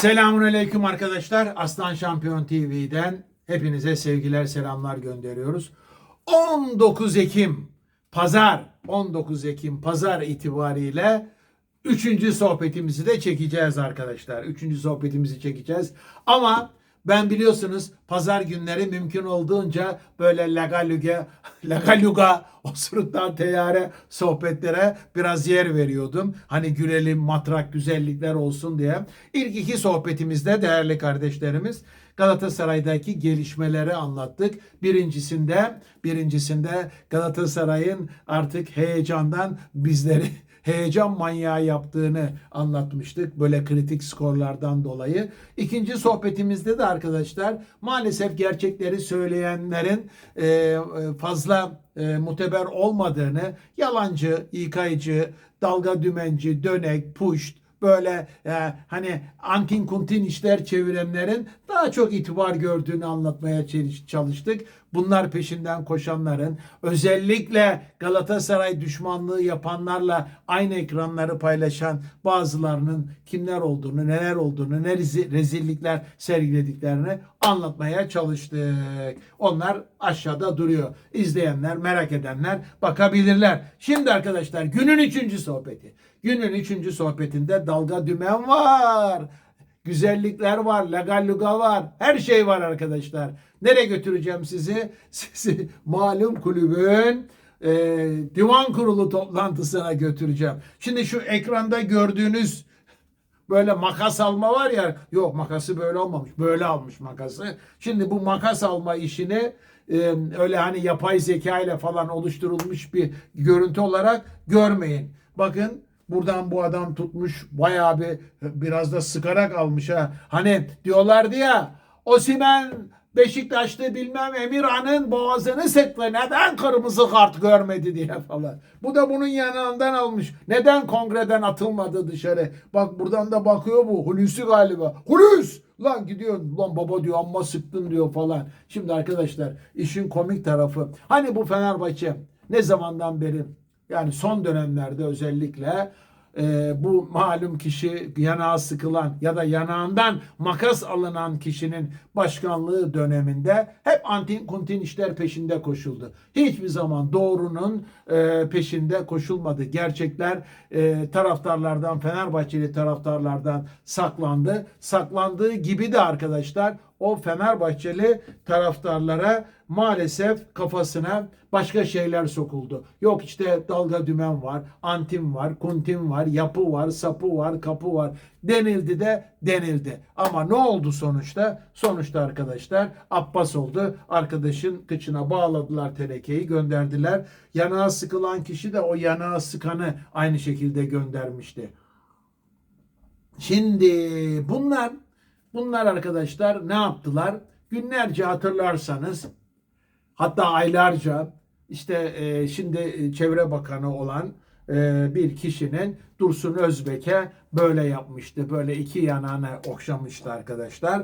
Selamun Aleyküm arkadaşlar. Aslan Şampiyon TV'den hepinize sevgiler selamlar gönderiyoruz. 19 Ekim Pazar 19 Ekim Pazar itibariyle üçüncü sohbetimizi de çekeceğiz arkadaşlar. Üçüncü sohbetimizi çekeceğiz. Ama ben biliyorsunuz pazar günleri mümkün olduğunca böyle lagaluga, lagaluga osuruktan teyare sohbetlere biraz yer veriyordum. Hani gülelim, matrak, güzellikler olsun diye. İlk iki sohbetimizde değerli kardeşlerimiz Galatasaray'daki gelişmeleri anlattık. Birincisinde, birincisinde Galatasaray'ın artık heyecandan bizleri heyecan manyağı yaptığını anlatmıştık. Böyle kritik skorlardan dolayı. İkinci sohbetimizde de arkadaşlar maalesef gerçekleri söyleyenlerin e, fazla e, muteber olmadığını, yalancı, yıkayıcı, dalga dümenci, dönek, puşt, böyle e, hani antin kuntin işler çevirenlerin daha çok itibar gördüğünü anlatmaya çalış- çalıştık. Bunlar peşinden koşanların özellikle Galatasaray düşmanlığı yapanlarla aynı ekranları paylaşan bazılarının kimler olduğunu, neler olduğunu, ne rezi- rezillikler sergilediklerini anlatmaya çalıştık. Onlar aşağıda duruyor. İzleyenler, merak edenler bakabilirler. Şimdi arkadaşlar günün üçüncü sohbeti. Günün üçüncü sohbetinde dalga dümen var. Güzellikler var, legalluga var. Her şey var arkadaşlar. Nereye götüreceğim sizi? Sizi malum kulübün e, divan kurulu toplantısına götüreceğim. Şimdi şu ekranda gördüğünüz böyle makas alma var ya yok makası böyle olmamış böyle almış makası. Şimdi bu makas alma işini e, öyle hani yapay zeka ile falan oluşturulmuş bir görüntü olarak görmeyin. Bakın buradan bu adam tutmuş bayağı bir biraz da sıkarak almış ha. Hani diyorlardı ya Osimen Beşiktaşlı bilmem Emirhan'ın boğazını sıktı. Neden kırmızı kart görmedi diye falan. Bu da bunun yanından almış. Neden kongreden atılmadı dışarı? Bak buradan da bakıyor bu. Hulusi galiba. Hulusi! Lan gidiyor. Lan baba diyor amma sıktın diyor falan. Şimdi arkadaşlar işin komik tarafı. Hani bu Fenerbahçe ne zamandan beri yani son dönemlerde özellikle e, bu malum kişi yanağı sıkılan ya da yanağından makas alınan kişinin başkanlığı döneminde hep antin kuntin işler peşinde koşuldu. Hiçbir zaman doğrunun e, peşinde koşulmadı. Gerçekler e, taraftarlardan, Fenerbahçeli taraftarlardan saklandı. Saklandığı gibi de arkadaşlar o Fenerbahçeli taraftarlara maalesef kafasına başka şeyler sokuldu. Yok işte dalga dümen var, antim var, kuntim var, yapı var, sapı var, kapı var denildi de denildi. Ama ne oldu sonuçta? Sonuçta arkadaşlar Abbas oldu. Arkadaşın kıçına bağladılar tenekeyi gönderdiler. Yanağı sıkılan kişi de o yanağı sıkanı aynı şekilde göndermişti. Şimdi bunlar bunlar arkadaşlar ne yaptılar? Günlerce hatırlarsanız hatta aylarca işte e, şimdi Çevre Bakanı olan e, bir kişinin Dursun Özbek'e böyle yapmıştı. Böyle iki yanağına okşamıştı arkadaşlar.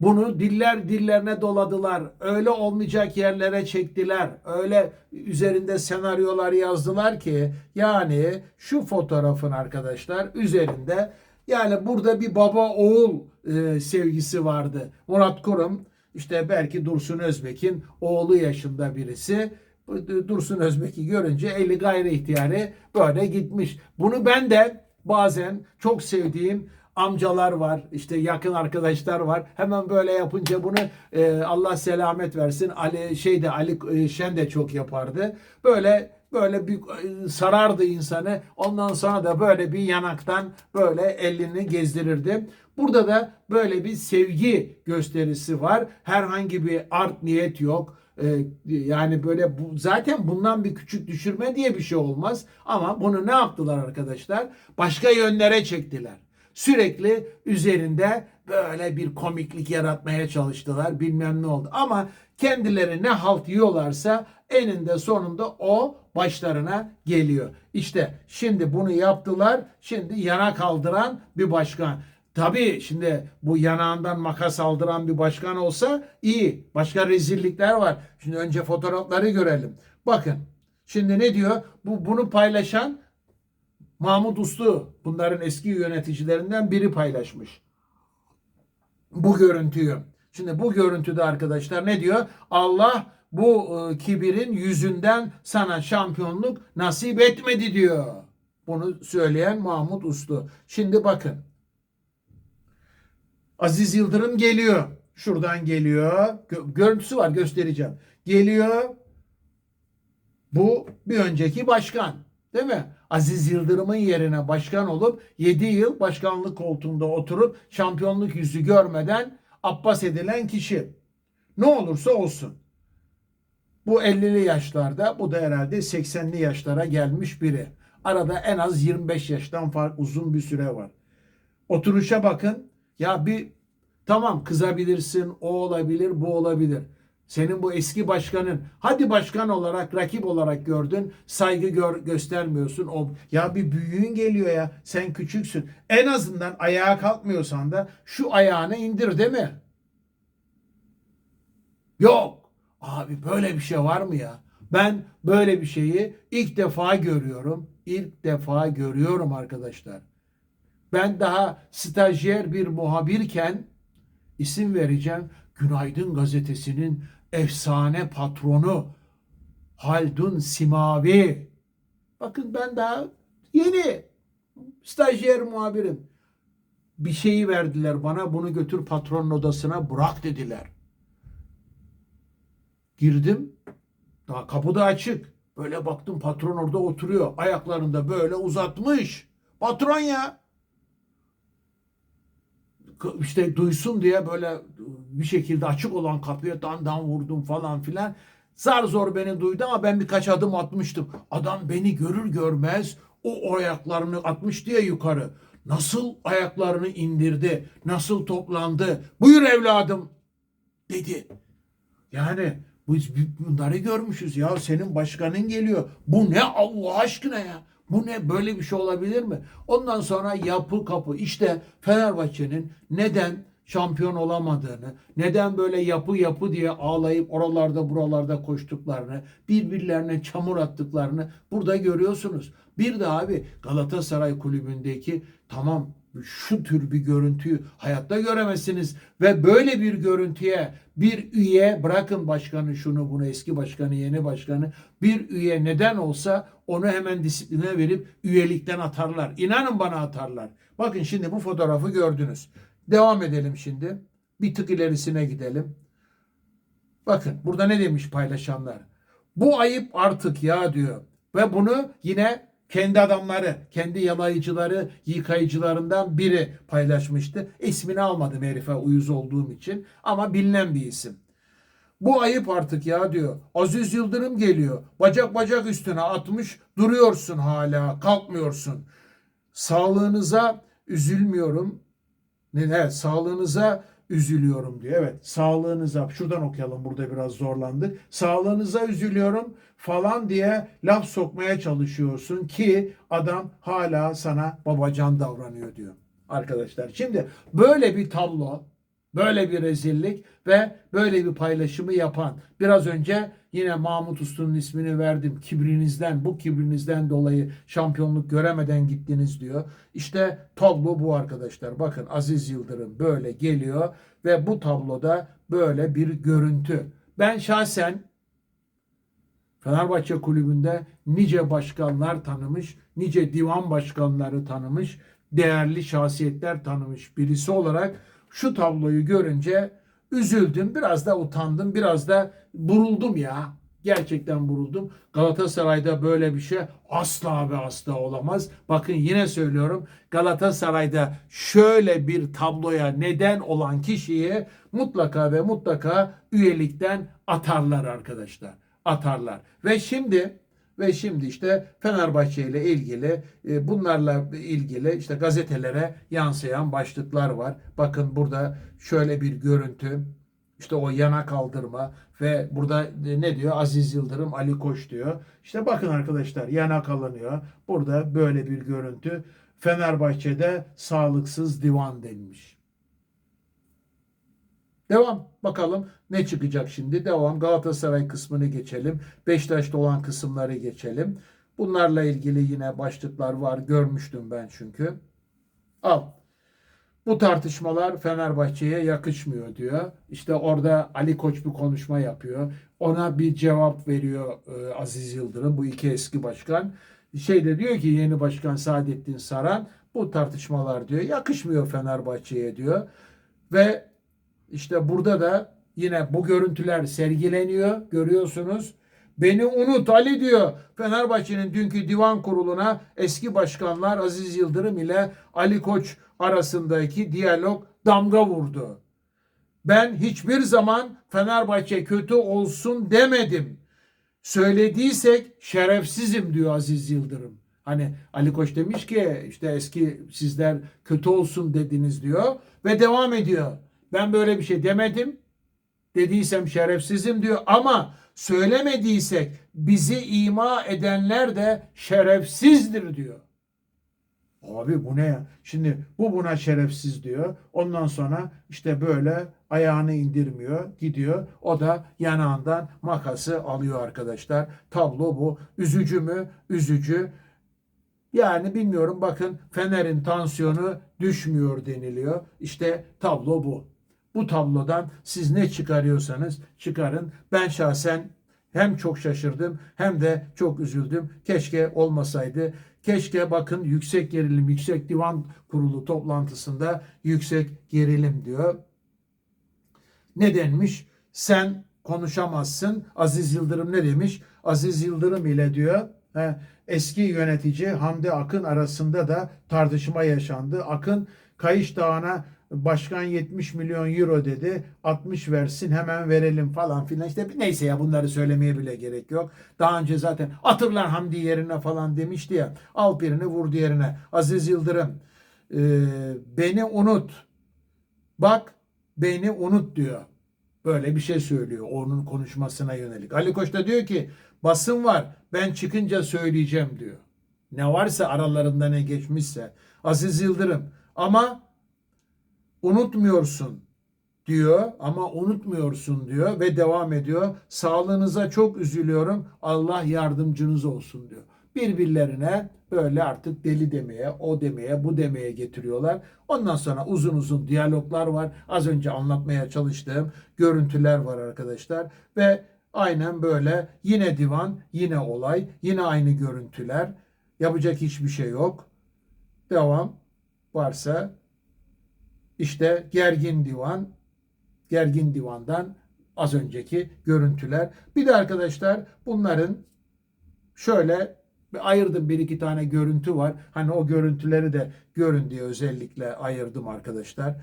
Bunu diller dillerine doladılar. Öyle olmayacak yerlere çektiler. Öyle üzerinde senaryolar yazdılar ki yani şu fotoğrafın arkadaşlar üzerinde yani burada bir baba oğul e, sevgisi vardı. Murat Kurum işte belki Dursun Özbek'in oğlu yaşında birisi. Bu Dursun Özbek'i görünce eli gayri ihtiyari böyle gitmiş. Bunu ben de bazen çok sevdiğim amcalar var, işte yakın arkadaşlar var. Hemen böyle yapınca bunu e, Allah selamet versin. Ali şeyde Ali e, Şen de çok yapardı. Böyle böyle bir e, sarardı insanı. Ondan sonra da böyle bir yanaktan böyle elini gezdirirdi. Burada da böyle bir sevgi gösterisi var. Herhangi bir art niyet yok. Ee, yani böyle bu, zaten bundan bir küçük düşürme diye bir şey olmaz. Ama bunu ne yaptılar arkadaşlar? Başka yönlere çektiler. Sürekli üzerinde böyle bir komiklik yaratmaya çalıştılar. Bilmem ne oldu. Ama kendileri ne halt yiyorlarsa eninde sonunda o başlarına geliyor. İşte şimdi bunu yaptılar. Şimdi yana kaldıran bir başkan. Tabii şimdi bu yanağından makas aldıran bir başkan olsa iyi. Başka rezillikler var. Şimdi önce fotoğrafları görelim. Bakın. Şimdi ne diyor? Bu bunu paylaşan Mahmut Uslu bunların eski yöneticilerinden biri paylaşmış. bu görüntüyü. Şimdi bu görüntüde arkadaşlar ne diyor? Allah bu e, kibirin yüzünden sana şampiyonluk nasip etmedi diyor. Bunu söyleyen Mahmut Uslu. Şimdi bakın. Aziz Yıldırım geliyor. Şuradan geliyor. Gö- görüntüsü var göstereceğim. Geliyor. Bu bir önceki başkan. Değil mi? Aziz Yıldırım'ın yerine başkan olup 7 yıl başkanlık koltuğunda oturup şampiyonluk yüzü görmeden Abbas edilen kişi. Ne olursa olsun. Bu 50'li yaşlarda, bu da herhalde 80'li yaşlara gelmiş biri. Arada en az 25 yaştan fark uzun bir süre var. Oturuşa bakın. Ya bir tamam kızabilirsin, o olabilir, bu olabilir. Senin bu eski başkanın hadi başkan olarak rakip olarak gördün saygı gör, göstermiyorsun. O ya bir büyüğün geliyor ya sen küçüksün. En azından ayağa kalkmıyorsan da şu ayağını indir değil mi? Yok. Abi böyle bir şey var mı ya? Ben böyle bir şeyi ilk defa görüyorum. İlk defa görüyorum arkadaşlar. Ben daha stajyer bir muhabirken isim vereceğim. Günaydın gazetesinin efsane patronu Haldun Simavi. Bakın ben daha yeni stajyer muhabirim. Bir şeyi verdiler bana bunu götür patronun odasına bırak dediler. Girdim. Daha kapı da açık. Böyle baktım patron orada oturuyor. Ayaklarını da böyle uzatmış. Patron ya. İşte duysun diye böyle bir şekilde açık olan kapıya dan dan vurdum falan filan. Zar zor beni duydu ama ben birkaç adım atmıştım. Adam beni görür görmez o ayaklarını atmış diye yukarı. Nasıl ayaklarını indirdi, nasıl toplandı. Buyur evladım dedi. Yani biz bunları görmüşüz ya senin başkanın geliyor. Bu ne Allah aşkına ya? Bu ne böyle bir şey olabilir mi? Ondan sonra yapı kapı işte Fenerbahçe'nin neden şampiyon olamadığını, neden böyle yapı yapı diye ağlayıp oralarda buralarda koştuklarını, birbirlerine çamur attıklarını burada görüyorsunuz. Bir de abi Galatasaray kulübündeki tamam şu tür bir görüntüyü hayatta göremezsiniz ve böyle bir görüntüye bir üye bırakın başkanı şunu bunu eski başkanı yeni başkanı bir üye neden olsa onu hemen disipline verip üyelikten atarlar. İnanın bana atarlar. Bakın şimdi bu fotoğrafı gördünüz. Devam edelim şimdi. Bir tık ilerisine gidelim. Bakın burada ne demiş paylaşanlar. Bu ayıp artık ya diyor. Ve bunu yine kendi adamları, kendi yalayıcıları, yıkayıcılarından biri paylaşmıştı. İsmini almadım herife uyuz olduğum için ama bilinen bir isim. Bu ayıp artık ya diyor. Aziz Yıldırım geliyor. Bacak bacak üstüne atmış duruyorsun hala kalkmıyorsun. Sağlığınıza üzülmüyorum. Ne, ne sağlığınıza üzülüyorum diyor. Evet sağlığınıza şuradan okuyalım burada biraz zorlandık. Sağlığınıza üzülüyorum falan diye laf sokmaya çalışıyorsun ki adam hala sana babacan davranıyor diyor. Arkadaşlar şimdi böyle bir tablo böyle bir rezillik ve böyle bir paylaşımı yapan biraz önce yine Mahmut Uslu'nun ismini verdim. Kibrinizden bu kibrinizden dolayı şampiyonluk göremeden gittiniz diyor. İşte tablo bu arkadaşlar. Bakın Aziz Yıldırım böyle geliyor ve bu tabloda böyle bir görüntü. Ben şahsen Fenerbahçe kulübünde nice başkanlar tanımış, nice divan başkanları tanımış, değerli şahsiyetler tanımış birisi olarak şu tabloyu görünce üzüldüm, biraz da utandım, biraz da buruldum ya. Gerçekten buruldum. Galatasaray'da böyle bir şey asla ve asla olamaz. Bakın yine söylüyorum. Galatasaray'da şöyle bir tabloya neden olan kişiyi mutlaka ve mutlaka üyelikten atarlar arkadaşlar. Atarlar. Ve şimdi ve şimdi işte Fenerbahçe ile ilgili e, bunlarla ilgili işte gazetelere yansıyan başlıklar var. Bakın burada şöyle bir görüntü. İşte o yana kaldırma ve burada ne diyor? Aziz Yıldırım, Ali Koç diyor. İşte bakın arkadaşlar yana kalınıyor. Burada böyle bir görüntü. Fenerbahçe'de sağlıksız divan denmiş. Devam bakalım ne çıkacak şimdi. Devam Galatasaray kısmını geçelim. Beşiktaş'ta olan kısımları geçelim. Bunlarla ilgili yine başlıklar var. Görmüştüm ben çünkü. Al. Bu tartışmalar Fenerbahçe'ye yakışmıyor diyor. İşte orada Ali Koç bir konuşma yapıyor. Ona bir cevap veriyor e, Aziz Yıldırım bu iki eski başkan. Şey de diyor ki yeni başkan Saadettin Saran bu tartışmalar diyor yakışmıyor Fenerbahçe'ye diyor. Ve işte burada da yine bu görüntüler sergileniyor görüyorsunuz. Beni unut Ali diyor. Fenerbahçe'nin dünkü divan kuruluna eski başkanlar Aziz Yıldırım ile Ali Koç arasındaki diyalog damga vurdu. Ben hiçbir zaman Fenerbahçe kötü olsun demedim. Söylediysek şerefsizim diyor Aziz Yıldırım. Hani Ali Koç demiş ki işte eski sizler kötü olsun dediniz diyor ve devam ediyor. Ben böyle bir şey demedim. Dediysem şerefsizim diyor ama söylemediysek bizi ima edenler de şerefsizdir diyor. Abi bu ne ya? Şimdi bu buna şerefsiz diyor. Ondan sonra işte böyle ayağını indirmiyor, gidiyor. O da yanağından makası alıyor arkadaşlar. Tablo bu. Üzücü mü? Üzücü. Yani bilmiyorum bakın Fener'in tansiyonu düşmüyor deniliyor. İşte tablo bu. Bu tablodan siz ne çıkarıyorsanız çıkarın. Ben şahsen hem çok şaşırdım hem de çok üzüldüm. Keşke olmasaydı. Keşke bakın yüksek gerilim, yüksek divan kurulu toplantısında yüksek gerilim diyor. Ne denmiş? Sen konuşamazsın. Aziz Yıldırım ne demiş? Aziz Yıldırım ile diyor eski yönetici Hamdi Akın arasında da tartışma yaşandı. Akın Kayış Dağı'na başkan 70 milyon euro dedi. 60 versin hemen verelim falan filan. İşte neyse ya bunları söylemeye bile gerek yok. Daha önce zaten atırlar Hamdi yerine falan demişti ya. Al birini vur diğerine. Aziz Yıldırım e, beni unut. Bak beni unut diyor. Böyle bir şey söylüyor onun konuşmasına yönelik. Ali Koç da diyor ki basın var ben çıkınca söyleyeceğim diyor. Ne varsa aralarında ne geçmişse. Aziz Yıldırım ama unutmuyorsun diyor ama unutmuyorsun diyor ve devam ediyor. Sağlığınıza çok üzülüyorum. Allah yardımcınız olsun diyor. Birbirlerine böyle artık deli demeye, o demeye, bu demeye getiriyorlar. Ondan sonra uzun uzun diyaloglar var. Az önce anlatmaya çalıştığım görüntüler var arkadaşlar ve aynen böyle yine divan, yine olay, yine aynı görüntüler. Yapacak hiçbir şey yok. Devam varsa işte gergin divan, gergin divandan az önceki görüntüler. Bir de arkadaşlar bunların şöyle ayırdım bir iki tane görüntü var. Hani o görüntüleri de görün diye özellikle ayırdım arkadaşlar.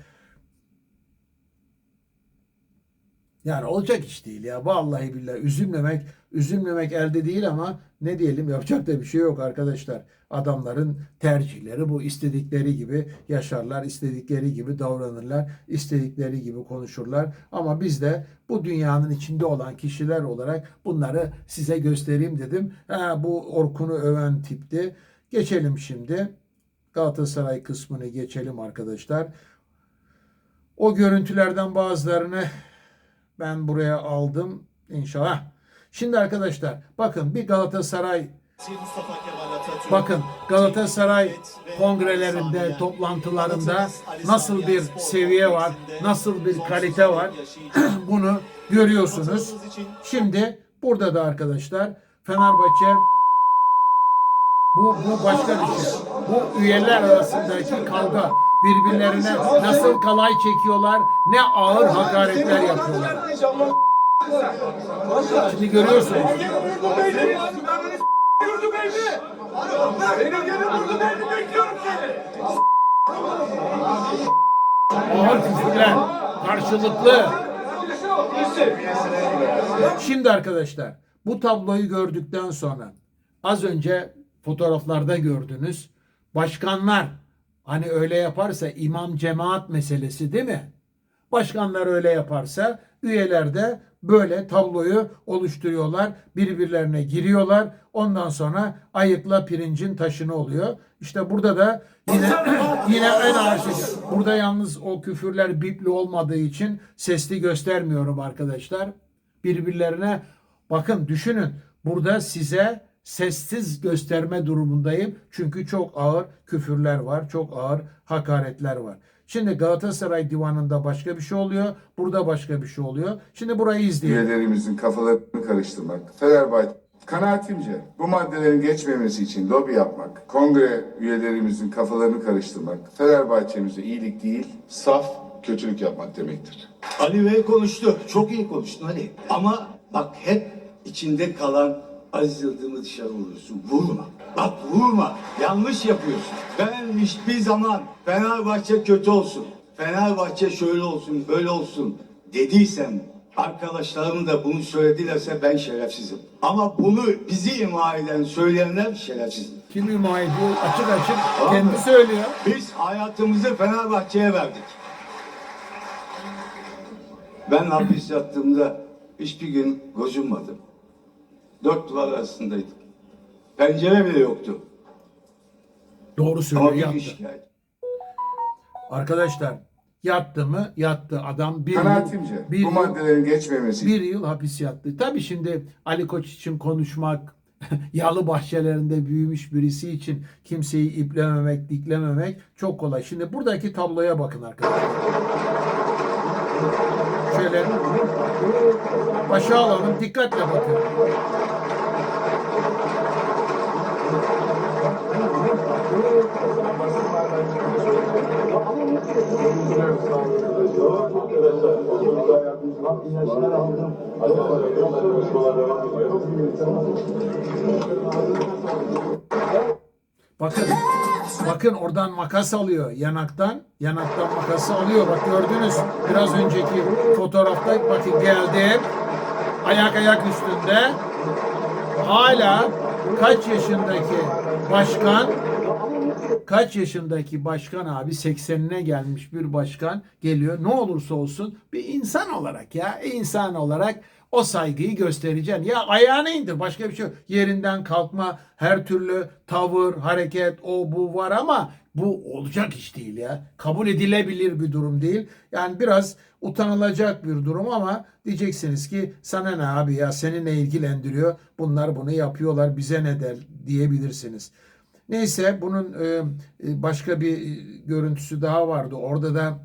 Yani olacak iş değil ya. Vallahi billahi üzülmemek, üzülmemek elde değil ama ne diyelim yapacak da bir şey yok arkadaşlar. Adamların tercihleri bu. istedikleri gibi yaşarlar, istedikleri gibi davranırlar, istedikleri gibi konuşurlar. Ama biz de bu dünyanın içinde olan kişiler olarak bunları size göstereyim dedim. Ha, bu Orkun'u öven tipti. Geçelim şimdi. Galatasaray kısmını geçelim arkadaşlar. O görüntülerden bazılarını ben buraya aldım inşallah. Şimdi arkadaşlar bakın bir Galatasaray bakın Galatasaray kongrelerinde, toplantılarında nasıl bir seviye var, nasıl bir kalite var bunu görüyorsunuz. Şimdi burada da arkadaşlar Fenerbahçe bu, bu başka bir şey. Bu üyeler arasındaki kavga birbirlerine nasıl kalay çekiyorlar, ne ağır hakaretler yapıyorlar. Şimdi görüyorsunuz. Ağır küfürler karşılıklı. Şimdi arkadaşlar bu tabloyu gördükten sonra az önce fotoğraflarda gördünüz. Başkanlar hani öyle yaparsa imam cemaat meselesi değil mi? Başkanlar öyle yaparsa üyeler de böyle tabloyu oluşturuyorlar. Birbirlerine giriyorlar. Ondan sonra ayıkla pirincin taşını oluyor. İşte burada da yine yine en ağır şey. Burada yalnız o küfürler bipli olmadığı için sesli göstermiyorum arkadaşlar. Birbirlerine bakın düşünün. Burada size sessiz gösterme durumundayım. Çünkü çok ağır küfürler var, çok ağır hakaretler var. Şimdi Galatasaray divanında başka bir şey oluyor. Burada başka bir şey oluyor. Şimdi burayı izleyelim. üyelerimizin kafalarını karıştırmak, Fenerbahçe kanaatimce bu maddelerin geçmemesi için lobi yapmak, kongre üyelerimizin kafalarını karıştırmak, Fenerbahçe'mize iyilik değil, saf kötülük yapmak demektir. Ali Bey konuştu. Çok iyi konuştun Ali. Ama bak hep içinde kalan Aziz Yıldırım'ı dışarı vuruyorsun. Vurma. Bak vurma. Yanlış yapıyorsun. Ben hiçbir zaman Fenerbahçe kötü olsun. Fenerbahçe şöyle olsun, böyle olsun dediysem arkadaşlarım da bunu söyledilerse ben şerefsizim. Ama bunu bizi ima eden, söyleyenler şerefsiz. Kim ima ediyor? Açık açık Tamam kendi mı? söylüyor. Biz hayatımızı Fenerbahçe'ye verdik. Ben hapis yattığımda hiçbir gün gocunmadım. Dört duvar arasındaydım. Pencere bile yoktu. Doğru söylüyor. Yattı. şikayet. Arkadaşlar yattı mı? Yattı. Adam bir Kanaatimce yıl, bir bu maddelerin geçmemesi bir yıl hapis yattı. Tabii şimdi Ali Koç için konuşmak, yalı bahçelerinde büyümüş birisi için kimseyi iplememek, diklememek çok kolay. Şimdi buradaki tabloya bakın arkadaşlar. Şöyle başa alalım, dikkatle bakın. Bakın. Bakın oradan makas alıyor yanaktan. Yanaktan makası alıyor. Bak gördünüz. Biraz önceki fotoğrafta bakın geldi. Ayak ayak üstünde. Hala kaç yaşındaki başkan kaç yaşındaki başkan abi 80'ine gelmiş bir başkan geliyor. Ne olursa olsun bir insan olarak ya insan olarak o saygıyı göstereceksin. Ya ayağını indir başka bir şey yok. Yerinden kalkma her türlü tavır, hareket o bu var ama bu olacak iş değil ya. Kabul edilebilir bir durum değil. Yani biraz utanılacak bir durum ama diyeceksiniz ki sana ne abi ya seni ne ilgilendiriyor? Bunlar bunu yapıyorlar bize ne der diyebilirsiniz. Neyse bunun başka bir görüntüsü daha vardı. Orada da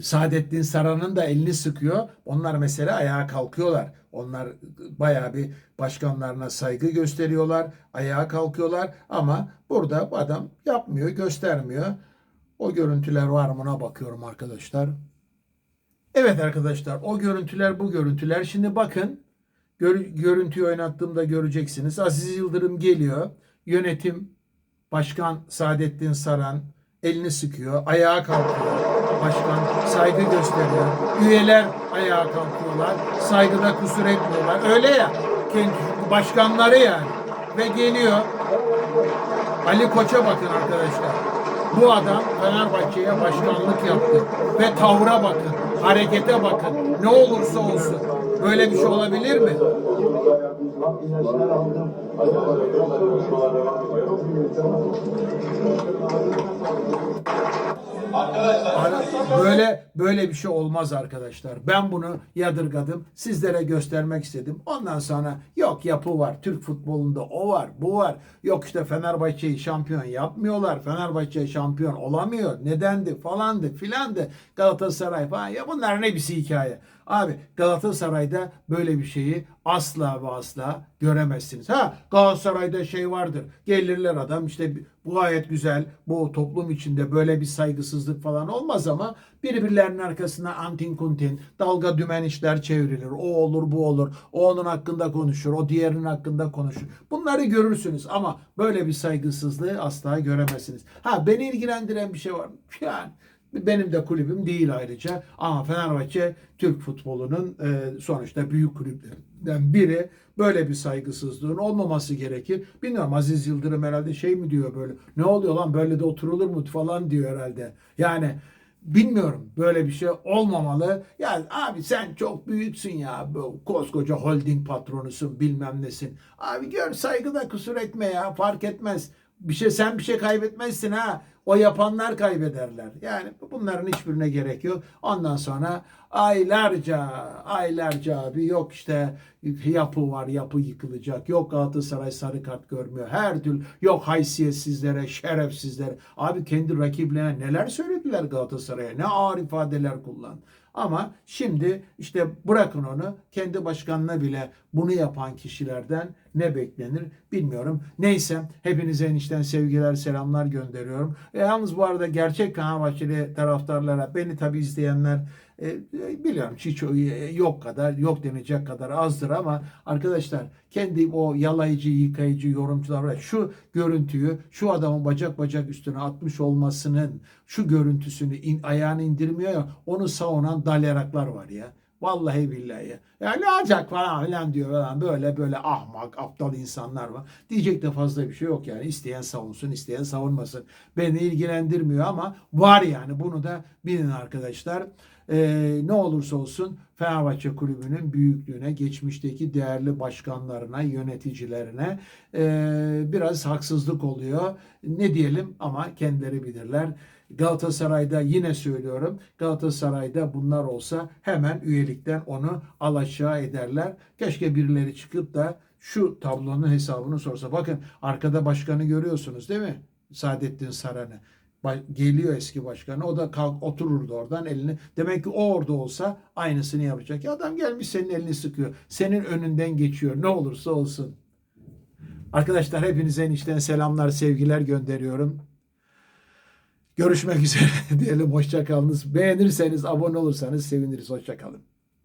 Saadettin Saran'ın da elini sıkıyor. Onlar mesela ayağa kalkıyorlar. Onlar bayağı bir başkanlarına saygı gösteriyorlar. Ayağa kalkıyorlar ama burada bu adam yapmıyor, göstermiyor. O görüntüler var mı ona bakıyorum arkadaşlar. Evet arkadaşlar o görüntüler bu görüntüler. Şimdi bakın gör, görüntüyü oynattığımda göreceksiniz. Aziz Yıldırım geliyor. Yönetim Başkan Saadettin Saran elini sıkıyor. Ayağa kalkıyor. Başkan saygı gösteriyor. Üyeler ayağa kalkıyorlar. Saygıda kusur etmiyorlar. Öyle ya. Kendi başkanları yani. Ve geliyor. Ali Koç'a bakın arkadaşlar. Bu adam Fenerbahçe'ye başkanlık yaptı. Ve tavra bakın. Harekete bakın. Ne olursa olsun. Böyle bir şey olabilir mi? Ara- Böyle böyle bir şey olmaz arkadaşlar. Ben bunu yadırgadım. Sizlere göstermek istedim. Ondan sonra yok yapı var. Türk futbolunda o var, bu var. Yok işte Fenerbahçe'yi şampiyon yapmıyorlar. Fenerbahçe şampiyon olamıyor. Nedendi falandı filandı. Galatasaray falan. Ya bunların hepsi hikaye. Abi Galatasaray'da böyle bir şeyi asla ve asla göremezsiniz. Ha Galatasaray'da şey vardır. Gelirler adam işte bu gayet güzel. Bu toplum içinde böyle bir saygısızlık falan olmaz ama birbirlerinin arkasına antin kuntin dalga dümen işler çevrilir. O olur bu olur. O onun hakkında konuşur. O diğerinin hakkında konuşur. Bunları görürsünüz ama böyle bir saygısızlığı asla göremezsiniz. Ha beni ilgilendiren bir şey var. Yani benim de kulübüm değil ayrıca ama Fenerbahçe Türk futbolunun e, sonuçta büyük kulüplerinden biri. Böyle bir saygısızlığın olmaması gerekir. Bilmiyorum Aziz Yıldırım herhalde şey mi diyor böyle ne oluyor lan böyle de oturulur mu falan diyor herhalde. Yani bilmiyorum böyle bir şey olmamalı. Ya abi sen çok büyüksün ya koskoca holding patronusun bilmem nesin. Abi gör saygıda kusur etme ya fark etmez. Bir şey sen bir şey kaybetmezsin ha. O yapanlar kaybederler. Yani bunların hiçbirine gerek yok. Ondan sonra aylarca, aylarca abi yok işte yapı var, yapı yıkılacak. Yok Galatasaray sarı kart görmüyor. Her türlü yok haysiyetsizlere, şerefsizlere. Abi kendi rakiplerine neler söylediler Galatasaray'a? Ne ağır ifadeler kullan. Ama şimdi işte bırakın onu kendi başkanına bile bunu yapan kişilerden ne beklenir bilmiyorum. Neyse hepinize enişten sevgiler selamlar gönderiyorum. E, yalnız bu arada gerçek Fenerbahçeli taraftarlara beni tabi izleyenler e, biliyorum hiç e, yok kadar yok denecek kadar azdır ama arkadaşlar kendi o yalayıcı yıkayıcı yorumcular var. Şu görüntüyü şu adamın bacak bacak üstüne atmış olmasının şu görüntüsünü in, ayağını indirmiyor ya onu savunan dalyaraklar var ya. Vallahi billahi. Ya ne olacak falan filan diyor falan. Böyle böyle ahmak, aptal insanlar var. Diyecek de fazla bir şey yok yani. İsteyen savunsun, isteyen savunmasın. Beni ilgilendirmiyor ama var yani. Bunu da bilin arkadaşlar. Ee, ne olursa olsun Fenerbahçe Kulübü'nün büyüklüğüne, geçmişteki değerli başkanlarına, yöneticilerine ee, biraz haksızlık oluyor. Ne diyelim ama kendileri bilirler. Galatasaray'da yine söylüyorum Galatasaray'da bunlar olsa hemen üyelikten onu alaşağı ederler. Keşke birileri çıkıp da şu tablonun hesabını sorsa. Bakın arkada başkanı görüyorsunuz değil mi? Saadettin Saran'ı. Geliyor eski başkanı. O da kalk otururdu oradan elini. Demek ki o orada olsa aynısını yapacak. Ya adam gelmiş senin elini sıkıyor. Senin önünden geçiyor. Ne olursa olsun. Arkadaşlar hepinize enişten selamlar, sevgiler gönderiyorum. Görüşmek üzere diyelim. Hoşçakalınız. Beğenirseniz, abone olursanız seviniriz. Hoşçakalın.